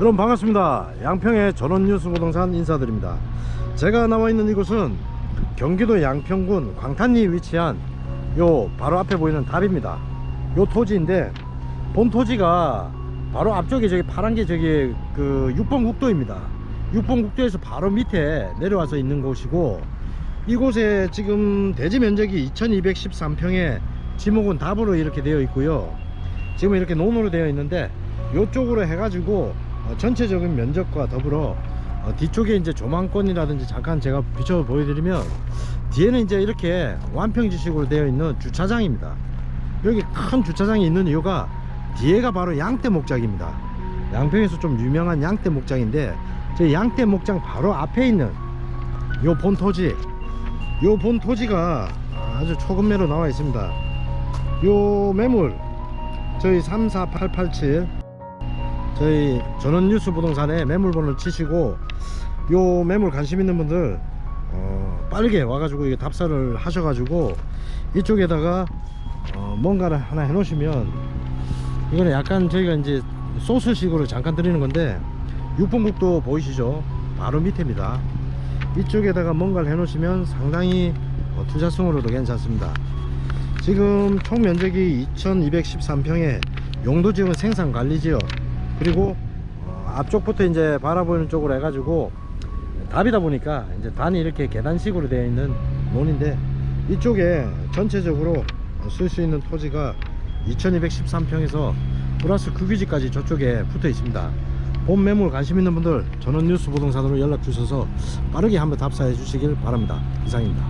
여러분 반갑습니다. 양평의 전원뉴스 부동산 인사드립니다. 제가 나와 있는 이곳은 경기도 양평군 광탄리에 위치한 요 바로 앞에 보이는 답입니다. 요 토지인데 본 토지가 바로 앞쪽에 저기 파란 게 저기 그 6번 국도입니다. 6번 국도에서 바로 밑에 내려와서 있는 곳이고 이곳에 지금 대지 면적이 2213평에 지목은 답으로 이렇게 되어 있고요. 지금 이렇게 논으로 되어 있는데 이쪽으로 해가지고 어, 전체적인 면적과 더불어 어, 뒤쪽에 이제 조망권이라든지 잠깐 제가 비춰 보여드리면 뒤에는 이제 이렇게 완평지식으로 되어 있는 주차장입니다. 여기 큰 주차장이 있는 이유가 뒤에가 바로 양떼 목장입니다. 양평에서 좀 유명한 양떼 목장인데 저 양떼 목장 바로 앞에 있는 요 본 토지 요 본 토지가 아주 초급매로 나와 있습니다. 요 매물 저희 34887 저희 전원뉴스 부동산에 매물번호 치시고 요 매물 관심 있는 분들 어, 빠르게 와가지고 이게 답사를 하셔가지고 이쪽에다가 어, 뭔가를 하나 해놓으시면 이거는 약간 저희가 이제 소스식으로 잠깐 드리는 건데 6번국도 보이시죠? 바로 밑에입니다. 이쪽에다가 뭔가를 해놓으시면 상당히 어, 투자성으로도 괜찮습니다. 지금 총 면적이 2213평에 용도지역은 생산관리지역 그리고 어, 앞쪽부터 이제 바라보는 쪽으로 해가지고 답이다 보니까 이제 단이 이렇게 계단식으로 되어 있는 논인데 이쪽에 전체적으로 쓸 수 있는 토지가 2213평에서 플러스 크기지까지 저쪽에 붙어 있습니다. 본 매물 관심 있는 분들 전원 뉴스 부동산으로 연락 주셔서 빠르게 한번 답사해 주시길 바랍니다. 이상입니다.